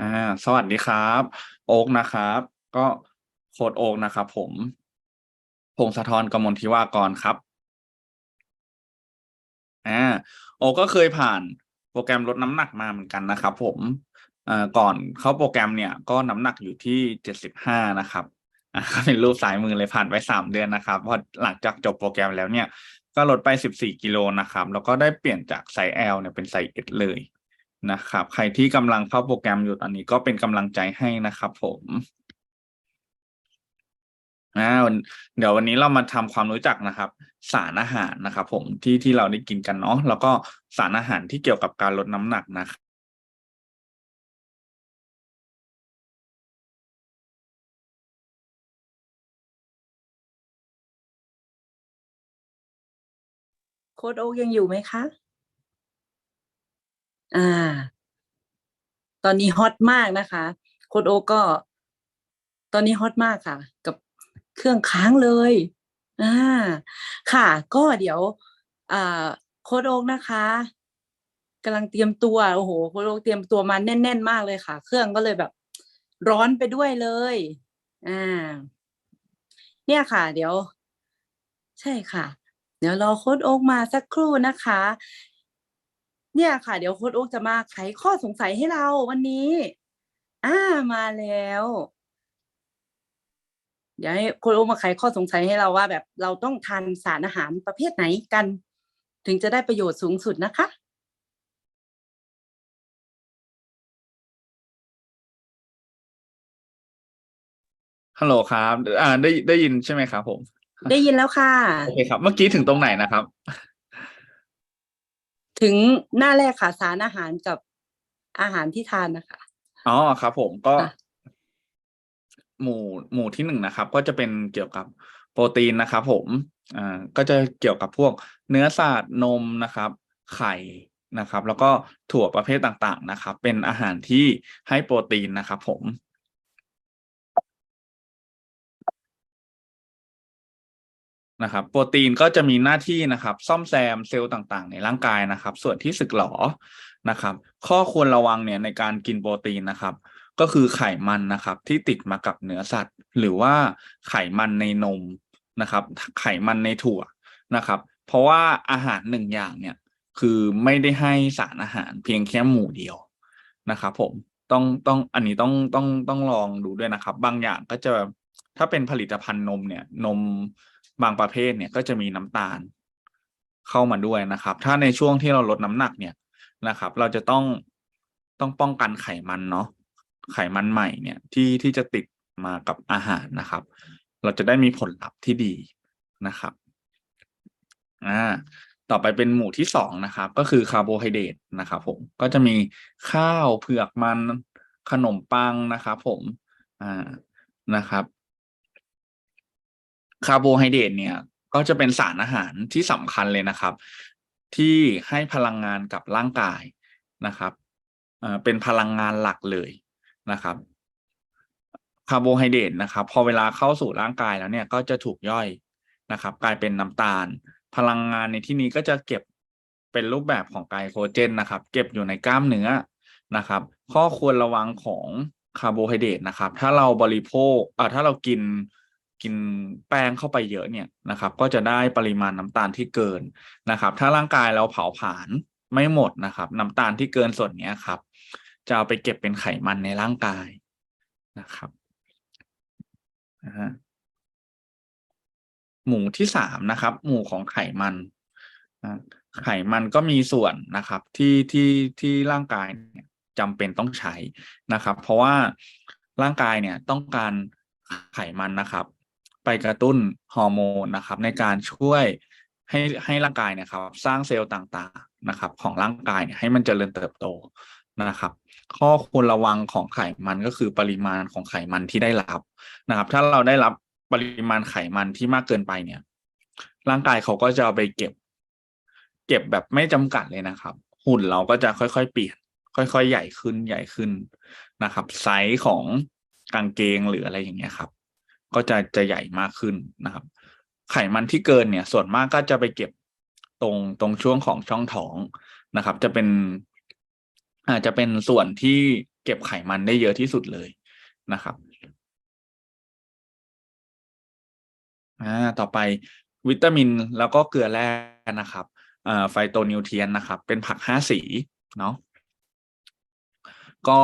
อ่าสวัสดีครับ โอ๊กนะครับ ก็โค้ดโอ๊กนะครับผมพงศธรกมลทิวากรครับอ่าโอ๊กก็เคยผ่านโปรแกรมลดน้ำหนักมาเหมือนกันนะครับ ผมอ่าก่อนเข้าโปรแกรมเนี่ย ก็น้ำหนักอยู่ที่เจ็ดสิบห้านะครับอ่าเป็นรูปสายมือเลยผ่านไปสามเดือนนะครับพอหลังจากจบโปรแกรมแล้วเนี่ย ก็ลดไปสิบสี่กิโลนะครับ แล้วก็ได้เปลี่ยนจากไซส์ L เนี่ยเป็นไซส์ S เลย นะครับ ใครที่กำลังเข้าโปรแกรมอยู่ตอนนี้ก็เป็นกำลังใจให้นะครับ ผมอ่าวันเดี๋ยววันนี้เรามาทำความรู้จักนะครับ สารอาหารนะครับ ผมที่ที่เราได้กินกันเนาะแล้วก็สารอาหารที่เกี่ยวกับการลดน้ำหนักนะครับโค้ดโอ๊กยังอยู่ไหมคะ อ่า ตอนนี้ฮอตมากนะคะ โคดโอกก็ ตอนนี้ฮอตมากค่ะ กับเครื่องค้างเลยอ่าค่ะ ก็เดี๋ยว อ่า โคดโอกนะคะกำลังเตรียมตัวโอ้โหโคดโอกเตรียมตัวมาแน่น ๆ มากเลยค่ะ เครื่องก็เลยแบบ ร้อนไปด้วยเลย อ่า เนี่ยค่ะ เดี๋ยว ใช่ค่ะ เดี๋ยวรอโค้ดโอ๊กมาสักครู่นะคะ เนี่ยค่ะ เดี๋ยวโค้ดโอ๊กจะมาไขข้อสงสัยให้เราวันนี้ อ่ามาแล้ว เดี๋ยวให้โค้ดโอ๊กมาไขข้อสงสัยให้เราว่า แบบเราต้องทานสารอาหารประเภทไหนกัน ถึงจะได้ประโยชน์สูงสุดนะคะฮัลโหลครับ อ่า ได้ได้ยินใช่ไหมครับผม ได้ยินแล้วค่ะ โอเคครับ เมื่อกี้ถึงตรงไหนนะครับ ถึงหน้าแรกค่ะสารอาหารกับอาหารที่ทานนะคะอ๋อครับ ผมก็ค่ะหมู่หมู่ที่หนึ่งนะครับ ก็จะเป็นเกี่ยวกับโปรตีนนะครับ ผมอ่าก็จะเกี่ยวกับพวกเนื้อสัตว์นมนะครับ ไข่นะครับ แล้วก็ถั่วประเภทต่างๆนะครับ เป็นอาหารที่ให้โปรตีนนะครับ ผม นะครับโปรตีนก็จะมีหน้าที่นะครับ ซ่อมแซมเซลล์ต่างๆ ในร่างกายนะครับ ส่วนที่สึกหรอนะครับ ข้อควรระวังเนี่ยในการกินโปรตีนนะครับ ก็คือไขมันนะครับ ที่ติดมากับเนื้อสัตว์ หรือว่าไขมันในนมนะครับ ไขมันในถั่วนะครับ เพราะว่าอาหารหนึ่งอย่างเนี่ยคือไม่ได้ให้สารอาหารเพียงแค่หมู่เดียวนะครับ ผมต้องต้องอันนี้ต้องต้องต้องลองดูด้วยนะครับ บางอย่างก็จะถ้าเป็นผลิตภัณฑ์นมเนี่ยนม บางประเภทเนี่ยก็จะมีน้ำตาลเข้ามาด้วยนะครับ ถ้าในช่วงที่เราลดน้ำหนักเนี่ยนะครับ เราจะต้องต้องป้องกันไขมันเนาะไขมันใหม่เนี่ยที่ที่จะติดมากับอาหารนะครับ เราจะได้มีผลลัพธ์ที่ดีนะครับอ่าต่อไปเป็นหมู่ที่สองนะครับ ก็คือคาร์โบไฮเดรตนะครับผมก็จะมีข้าวเผือกมันขนมปังนะครับผมอ่านะครับ คาร์โบไฮเดรตเนี่ยก็จะเป็นสารอาหารที่สำคัญเลยนะครับ ที่ให้พลังงานกับร่างกายนะครับเป็นพลังงานหลักเลยนะครับคาร์โบไฮเดรตนะครับ พอเวลาเข้าสู่ร่างกายแล้วเนี่ยก็จะถูกย่อยนะครับ กลายเป็นน้ำตาล พลังงานในที่นี้ก็จะเก็บเป็นรูปแบบของไกลโคเจนนะครับ เก็บอยู่ในกล้ามเนื้อนะครับ ข้อควรระวังของคาร์โบไฮเดรตนะครับ ถ้าเราบริโภคอ่าถ้าเรากิน กินแป้งเข้าไปเยอะเนี่ยนะครับ ก็จะได้ปริมาณน้ำตาลที่เกินนะครับ ถ้าร่างกายเราเผาผลาญไม่หมดนะครับ น้ำตาลที่เกินส่วนเนี้ยครับ จะเอาไปเก็บเป็นไขมันในร่างกายนะครับนะฮะหมู่ที่สามนะครับ หมู่ของไขมันไขมันก็มีส่วนนะครับที่ที่ที่ร่างกายเนี่ยจำเป็นต้องใช้นะครับ เพราะว่าร่างกายเนี่ยต้องการไขมันนะครับ ไปกระตุ้นฮอร์โมนนะครับ ในการช่วยให้ให้ร่างกายนี่ยครับ สร้างเซลล์ต่างๆนะครับ ของร่างกายให้มันเจริญเติบโตนะครับ ข้อควรระวังของไขมันก็คือปริมาณของไขมันที่ได้รับนะครับ ถ้าเราได้รับปริมาณไขมันที่มากเกินไปเนี่ย ร่างกายเขาก็จะเอาไปเก็บ เก็บแบบไม่จำกัดเลยนะครับ หุ่นเราก็จะค่อยๆเปลี่ยน ค่อยๆ ใหญ่ขึ้นใหญ่ขึ้นนะครับ ไซส์ของกางเกงหรืออะไรอย่างเงี้ยครับ ก็จะจะใหญ่มากขึ้นนะครับ ไขมันที่เกินเนี่ย ส่วนมากก็จะไปเก็บตรงตรงช่วงของช่องท้องนะครับ จะเป็น อาจจะเป็นส่วนที่เก็บไขมันได้เยอะที่สุดเลยนะครับอ่าต่อไปวิตามินแล้วก็เกลือแร่นะครับอ่าไฟโตนิวเทียนนะครับ เป็นผักห้าสีเนาะก็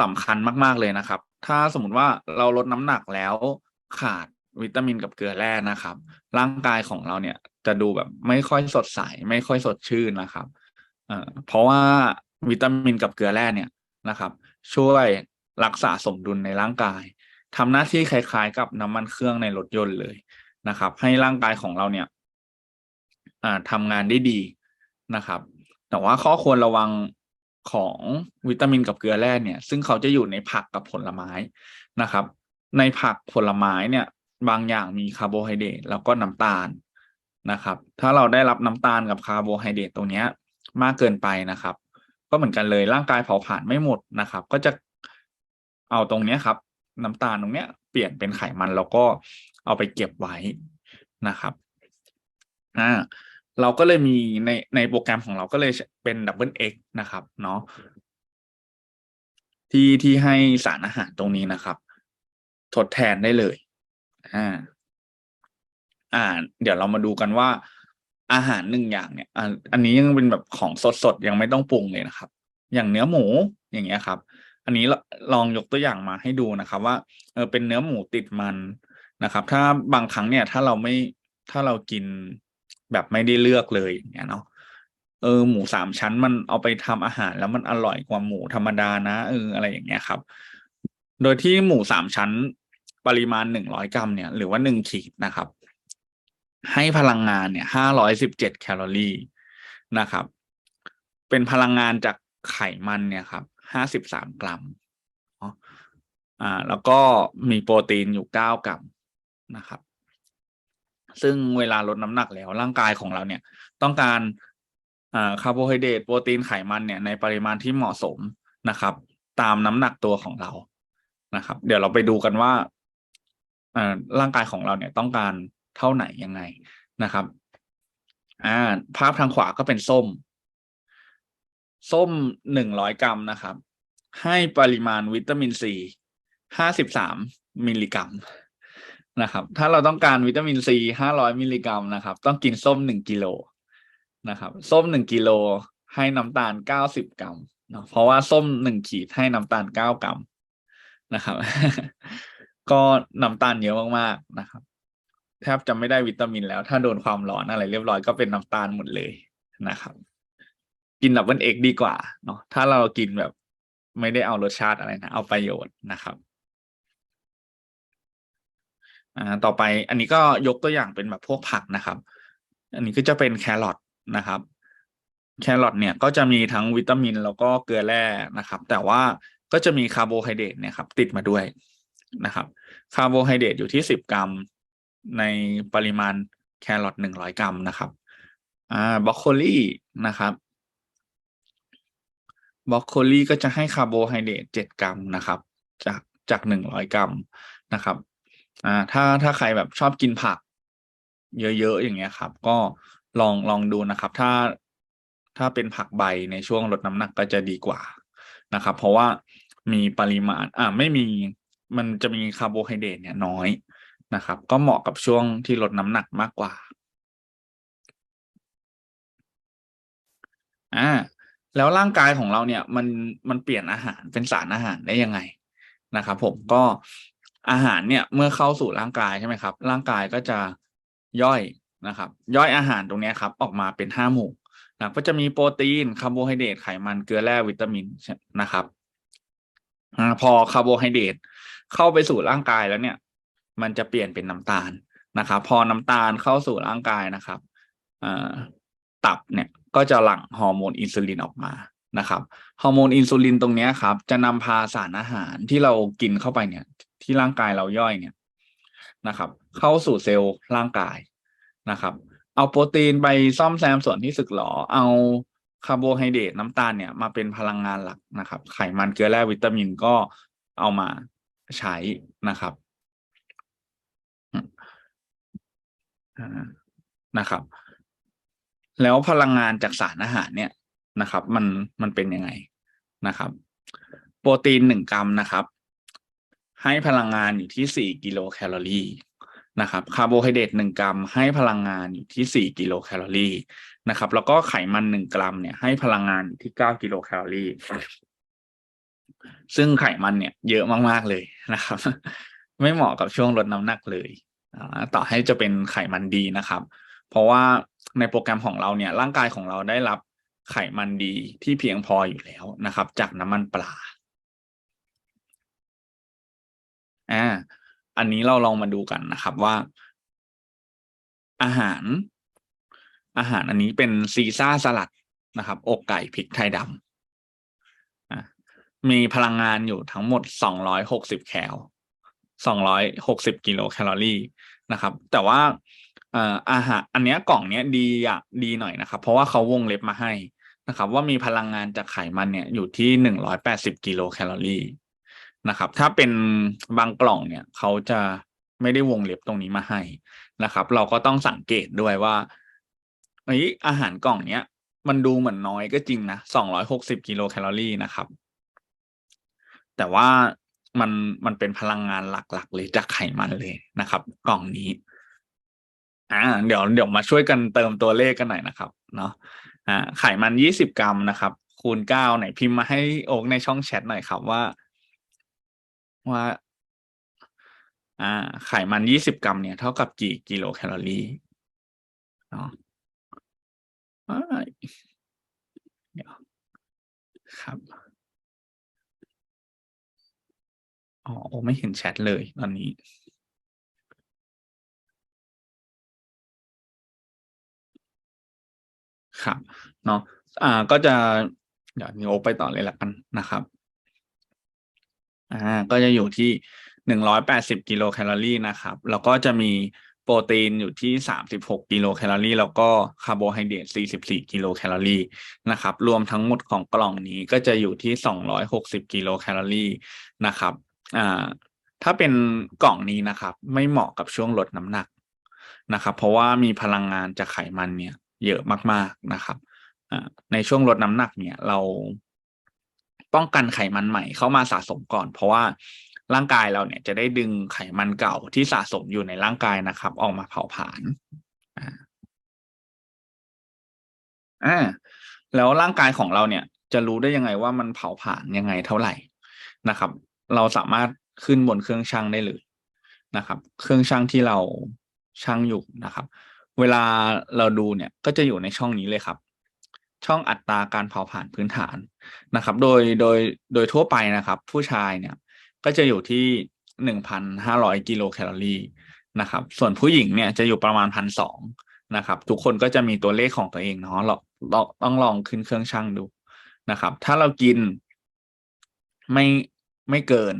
สำคัญมาก ๆ เลยนะครับ ถ้าสมมติว่าเราลดน้ำหนักแล้ว ขาดวิตามินกับเกลือแร่นะครับ ร่างกายของเราเนี่ยจะดูแบบไม่ค่อยสดใส ไม่ค่อยสดชื่นนะครับเอ่อเพราะว่าวิตามินกับเกลือแร่เนี่ยนะครับ ช่วยรักษาสมดุลในร่างกายทำหน้าที่คล้ายๆ กับน้ำมันเครื่องในรถยนต์เลยนะครับ ให้ร่างกายของเราเนี่ยอ่าทำงานได้ดีนะครับ แต่ว่าข้อควรระวังของวิตามินกับเกลือแร่เนี่ย ซึ่งเขาจะอยู่ในผักกับผลไม้นะครับ ในผักผลไม้เนี่ยบางอย่างมีคาร์โบไฮเดรตแล้วก็น้ำตาลนะครับ ถ้าเราได้รับน้ำตาลกับคาร์โบไฮเดรตตรงเนี้ยมากเกินไปนะครับ ก็เหมือนกันเลยร่างกายเผาผลาญไม่หมดนะครับ ก็จะเอาตรงเนี้ยครับ น้ำตาลตรงเนี้ยเปลี่ยนเป็นไขมันแล้วก็เอาไปเก็บไว้นะครับอ่าเราก็เลยมีในในโปรแกรมของเราก็เลยเป็นดับเบิลเอ็กนะครับเนาะที่ที่ให้สารอาหารตรงนี้นะครับ ทดแทนได้เลยอ่าอ่า เดี๋ยวเรามาดูกันว่า อาหารหนึ่งอย่างเนี่ยอันอันนี้ยังเป็นแบบของสดๆยังไม่ต้องปรุงเลยนะครับ อย่างเนื้อหมูอย่างเงี้ยครับ อันนี้ลองยกตัวอย่างมาให้ดูนะครับ ว่าเออเป็นเนื้อหมูติดมันนะครับ ถ้าบางครั้งเนี่ย ถ้าเราไม่ถ้าเรากินแบบไม่ได้เลือกเลยอย่างเงี้ยเนาะเออหมูสามชั้นมันเอาไปทำอาหารแล้วมันอร่อยกว่าหมูธรรมดานะเอออะไรอย่างเงี้ยครับ โดยที่หมูสามชั้นปริมาณหนึ่งร้อยกรัมเนี่ยหรือว่าหนึ่งขีดนะครับ ให้พลังงานเนี่ยห้าร้อยสิบเจ็ดแคลอรี่นะครับ เป็นพลังงานจากไขมันเนี่ยครับห้าสิบสามกรัมอ่าแล้วก็มีโปรตีนอยู่เก้ากรัมนะครับ ซึ่งเวลาลดน้ำหนักแล้วร่างกายของเราเนี่ย ต้องการอ่าคาร์โบไฮเดรตโปรตีนไขมันเนี่ยในปริมาณที่เหมาะสมนะครับ ตามน้ำหนักตัวของเรา นะครับ เดี๋ยวเราไปดูกันว่าร่างกายของเราเนี่ยต้องการเท่าไหนยังไงนะครับอ่าภาพทางขวาก็เป็นส้ม ส้มหนึ่งร้อยกรัมนะครับ ให้ปริมาณวิตามินซีห้าสิบสามมิลลิกรัมนะครับ ถ้าเราต้องการวิตามินซีห้าร้อยมิลลิกรัมนะครับ ต้องกินส้มหนึ่งกิโลนะครับ ส้มหนึ่งกิโลให้น้ำตาลเก้าสิบกรัมเนาะเพราะว่าส้มหนึ่งขีดให้น้ำตาลเก้ากรัม นะครับ ก็น้ำตาลเยอะมากๆนะครับแทบจะไม่ได้วิตามินแล้ว ถ้าโดนความร้อนอะไรเรียบร้อยก็เป็นน้ำตาลหมดเลยนะครับ กินดับเบิลเอ็กดีกว่าเนาะถ้าเรากินแบบ ไม่ได้เอารสชาติอะไรนะ เอาประโยชน์นะครับอ่าต่อไปอันนี้ก็ยกตัวอย่างเป็นแบบพวกผักนะครับ อันนี้ก็จะเป็นแครอทนะครับ แครอทเนี่ยก็จะมีทั้งวิตามินแล้วก็เกลือแร่นะครับ แต่ว่า ก็จะมีคาร์โบไฮเดรตเนี่ยครับติดมาด้วยนะครับคาร์โบไฮเดรตอยู่ที่สิบกรัม ในปริมาณแครอทหนึ่งร้อยกรัมนะครับอ่าบรอกโคลีนะครับบรอกโคลีก็จะให้คาร์โบไฮเดรตเจ็ดกรัมนะครับ จากจากหนึ่งร้อยกรัมนะครับอ่าถ้าถ้าใครแบบชอบกินผัก เยอะๆอย่างเงี้ยครับ ก็ลองลองดูนะครับ ถ้าถ้าเป็นผักใบในช่วงลดน้ำหนักก็จะดีกว่า นะครับ เพราะว่ามีปริมาณอ่าไม่มีมันจะมีคาร์โบไฮเดรตเนี่ยน้อยนะครับ ก็เหมาะกับช่วงที่ลดน้ำหนักมากกว่าอ่าแล้วร่างกายของเราเนี่ยมันมันเปลี่ยนอาหารเป็นสารอาหารได้ยังไงนะครับผมก็อาหารเนี่ยเมื่อเข้าสู่ร่างกายใช่ไหมครับ ร่างกายก็จะย่อยนะครับ ย่อยอาหารตรงนี้ครับ ออกมาเป็นห้าหมู่ นะก็จะมีโปรตีนคาร์โบไฮเดรตไขมันเกลือแร่วิตามินนะครับพอคาร์โบไฮเดรตเข้าไปสู่ร่างกายแล้วเนี่ย มันจะเปลี่ยนเป็นน้ำตาลนะครับ พอน้ำตาลเข้าสู่ร่างกายนะครับตับเนี่ยก็จะหลั่งฮอร์โมนอินซูลินออกมานะครับฮอร์โมนอินซูลินตรงนี้ครับ จะนำพาสารอาหารที่เรากินเข้าไปเนี่ย ที่ร่างกายเราย่อยเนี่ยนะครับ เข้าสู่เซลล์ร่างกายนะครับ เอาโปรตีนไปซ่อมแซมส่วนที่สึกหรอ เอาคาร์โบไฮเดรตน้ำตาลเนี่ยมาเป็นพลังงานหลักนะครับ ไขมันเกลือแร่วิตามินก็เอามาใช้นะครับนะครับ แล้วพลังงานจากสารอาหารเนี่ยนะครับ มันมันเป็นยังไงนะครับ โปรตีนหนึ่งกรัมนะครับ ให้พลังงานอยู่ที่สี่กิโลแคลอรี่ นะครับคาร์โบไฮเดรตหนึ่งกรัมให้พลังงานอยู่ที่สี่กิโลแคลอรี่นะครับ แล้วก็ไขมันหนึ่งกรัมเนี่ยให้พลังงานอยู่ที่เก้ากิโลแคลอรี่ซึ่งไขมันเนี่ยเยอะมาก ๆ เลยนะครับ ไม่เหมาะกับช่วงลดน้ำหนักเลยต่อให้จะเป็นไขมันดีนะครับ เพราะว่าในโปรแกรมของเราเนี่ย ร่างกายของเราได้รับไขมันดีที่เพียงพออยู่แล้วนะครับ จากน้ำมันปลาอ่า อันนี้เราลองมาดูกันนะครับว่า อาหาร อาหารอันนี้เป็นซีซ่าสลัดนะครับ อกไก่พริกไทยดำมีพลังงานอยู่ทั้งหมดสองร้อยหกสิบแคลสองร้อยหกสิบกิโลแคลอรี่นะครับ แต่ว่าเอ่ออาหารอันเนี้ยกล่องเนี้ยดีอะดีหน่อยนะครับ เพราะว่าเขาวงเล็บมาให้นะครับ ว่ามีพลังงานจากไขมันเนี่ยอยู่ที่หนึ่งร้อยแปดสิบกิโลแคลอรี่ นะครับ ถ้าเป็นบางกล่องเนี่ยเขาจะไม่ได้วงเล็บตรงนี้มาให้นะครับ เราก็ต้องสังเกตด้วยว่าเอ้ยอาหารกล่องเนี้ย มันดูเหมือนน้อยก็จริงนะสองร้อยหกสิบกิโลแคลอรี่นะครับ แต่ว่ามันมันเป็นพลังงานหลัก ๆ เลยจากไขมันเลยนะครับ กล่องนี้ อ่า เดี๋ยวเดี๋ยวมาช่วยกันเติมตัวเลขกันหน่อยนะครับ เนาะอ่าไขมันยี่สิบกรัมนะครับ คูณเก้าไหนพิมพ์มาให้โอ๊กในช่องแชทหน่อยครับว่า ว่า อ่า ไขมันยี่สิบกรัมเนี่ย เท่ากับกี่กิโลแคลอรี่เนาะเดี๋ยวครับ อ๋อโอ้ไม่เห็นแชทเลยตอนนี้ ครับ เนาะอ่า ก็จะ เดี๋ยวนิ้วไปต่อเลยละกันนะครับ อ่าก็จะอยู่ที่หนึ่งร้อยแปดสิบกิโลแคลอรี่นะครับ แล้วก็จะมีโปรตีนอยู่ที่สามสิบหกกิโลแคลอรี่แล้วก็คาร์โบไฮเดรตสี่สิบสี่กิโลแคลอรี่นะครับ รวมทั้งหมดของกล่องนี้ก็จะอยู่ที่สองร้อยหกสิบกิโลแคลอรี่นะครับอ่าถ้าเป็นกล่องนี้นะครับ ไม่เหมาะกับช่วงลดน้ำหนักนะครับ เพราะว่ามีพลังงานจากไขมันเนี่ย เยอะมากๆนะครับในช่วงลดน้ำหนักเนี่ย เรา ป้องกันไขมันใหม่เข้ามาสะสมก่อน เพราะว่าร่างกายเราเนี่ยจะได้ดึงไขมันเก่าที่สะสมอยู่ในร่างกายนะครับ ออกมาเผาผลาญอ่าอ่าแล้วร่างกายของเราเนี่ย จะรู้ได้ยังไงว่ามันเผาผลาญยังไงเท่าไหร่นะครับ เราสามารถขึ้นบนเครื่องชั่งได้เลยนะครับ เครื่องชั่งที่เราชั่งอยู่นะครับ เวลาเราดูเนี่ยก็จะอยู่ในช่องนี้เลยครับ ช่องอัตราการเผาผลาญพื้นฐานนะครับ โดยโดยโดยทั่วไปนะครับ ผู้ชายเนี่ยก็จะอยู่ที่หนึ่งพันห้าร้อยกิโลแคลอรี่นะครับ ส่วนผู้หญิงเนี่ยจะอยู่ประมาณพันสองนะครับ ทุกคนก็จะมีตัวเลขของตัวเองเนาะเราเราต้องลองขึ้นเครื่องชั่งดูนะครับ ถ้าเรากินไม่ไม่เกิน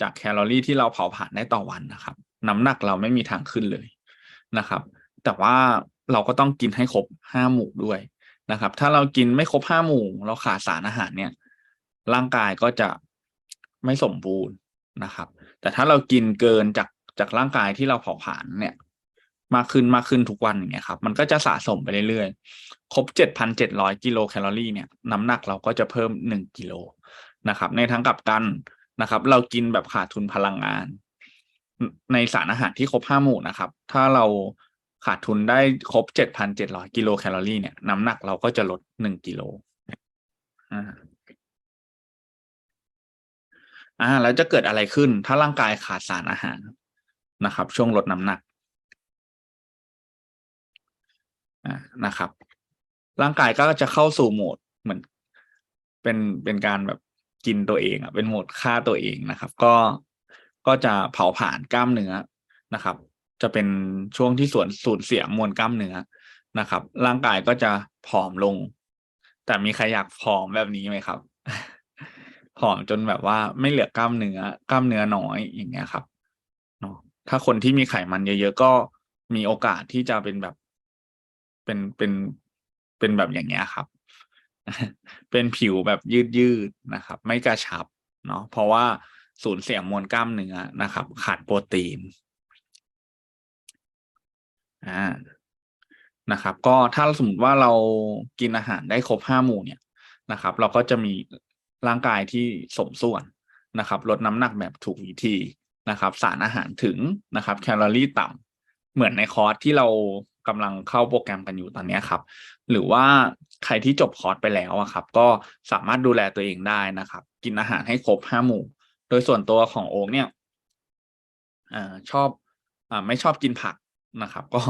จากแคลอรี่ที่เราเผาผลาญได้ต่อวันนะครับ น้ำหนักเราไม่มีทางขึ้นเลยนะครับ แต่ว่าเราก็ต้องกินให้ครบห้าหมู่ด้วย นะครับ ถ้าเรากินไม่ครบห้าหมู่ เราขาดสารอาหารเนี่ย ร่างกายก็จะไม่สมบูรณ์นะครับ แต่ถ้าเรากินเกินจากจากร่างกายที่เราเผาผลาญเนี่ยมากขึ้นมากขึ้นทุกวันอย่างเงี้ยครับ มันก็จะสะสมไปเรื่อยๆ ครบเจ็ดพันเจ็ดร้อยกิโลแคลอรี่เนี่ย น้ำหนักเราก็จะเพิ่มหนึ่งกิโลนะครับ ในทั้งกลับกันนะครับ เรากินแบบขาดทุนพลังงาน ในสารอาหารที่ครบห้าหมู่นะครับ ถ้าเรา ขาดทุนได้ครบเจ็ดพันเจ็ดร้อยกิโลแคลอรี่เนี่ยน้ำหนักเราก็จะลดหนึ่งกิโลอ่าอ่าแล้วจะเกิดอะไรขึ้น ถ้าร่างกายขาดสารอาหารนะครับ ช่วงลดน้ำหนักอ่านะครับ ร่างกายก็จะเข้าสู่โหมดเหมือนเป็นเป็นการแบบกินตัวเองอะเป็นโหมดฆ่าตัวเองนะครับ ก็ก็จะเผาผลาญกล้ามเนื้อนะครับ จะเป็นช่วงที่ส่วนสูญเสียมวลกล้ามเนื้อนะครับ ร่างกายก็จะผอมลง แต่มีใครอยากผอมแบบนี้ไหมครับผอมจนแบบว่าไม่เหลือกล้ามเนื้อกล้ามเนื้อน้อยอย่างเงี้ยครับเนาะถ้าคนที่มีไขมันเยอะๆก็มีโอกาสที่จะเป็นแบบ เป็นเป็นเป็นแบบอย่างเงี้ยครับ เป็นผิวแบบยืดๆนะครับ ไม่กระชับเนาะเพราะว่าสูญเสียมวลกล้ามเนื้อนะครับ ขาดโปรตีน อ่านะครับ ก็ถ้าสมมติว่าเรากินอาหารได้ครบห้าหมู่เนี่ยนะครับ เราก็จะมีร่างกายที่สมส่วนนะครับ ลดน้ำหนักแบบถูกวิธีนะครับ สารอาหารถึงนะครับ แคลอรี่ต่ำเหมือนในคอร์สที่เรากำลังเข้าโปรแกรมกันอยู่ตอนนี้ครับ หรือว่าใครที่จบคอร์สไปแล้วอะครับ ก็สามารถดูแลตัวเองได้นะครับ กินอาหารให้ครบห้าหมู่ โดยส่วนตัวของโอ๊กเนี่ยอชอบอไม่ชอบกินผัก นะครับ ก็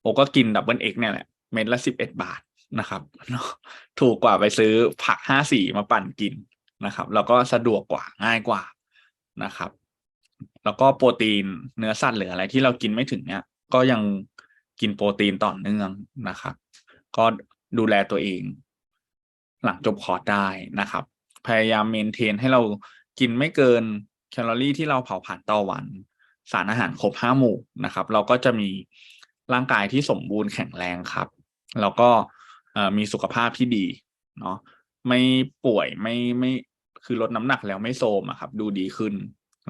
โอก็กินดับเบิลเอ็กเนี่ยแหละ เม็ดละสิบเอ็ดบาทนะครับ ถูกกว่าไปซื้อผักห้าสี่มาปั่นกินนะครับ แล้วก็สะดวกกว่าง่ายกว่านะครับ แล้วก็โปรตีนเนื้อสัตว์หรืออะไรที่เรากินไม่ถึงเนี่ย ก็ยังกินโปรตีนต่อเนื่องนะครับ ก็ดูแลตัวเอง หลังจบคอร์สได้นะครับ พยายามเมนเทนให้เรากินไม่เกินแคลอรี่ที่เราเผาผลาญต่อวัน สารอาหารครบห้าหมู่นะครับ เราก็จะมีร่างกายที่สมบูรณ์แข็งแรงครับ แล้วก็เอ่อมีสุขภาพที่ดีเนาะไม่ป่วยไม่ไม่คือลดน้ำหนักแล้วไม่โทรมอะครับ ดูดีขึ้น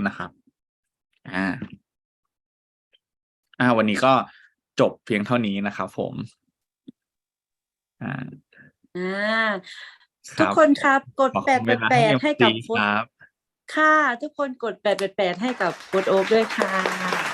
นะครับอ่าอ่าวันนี้ก็จบเพียงเท่านี้นะครับผมอ่าอ่าครัทุกบคนครับ กดขอบแปคุดณแปเวดลาแปให้ดเอ็มให้กับซีโค้คดรับ ค่ะ ทุกคนกดแปดแปดแปดให้กับโค้ดโอ๊คด้วยค่ะ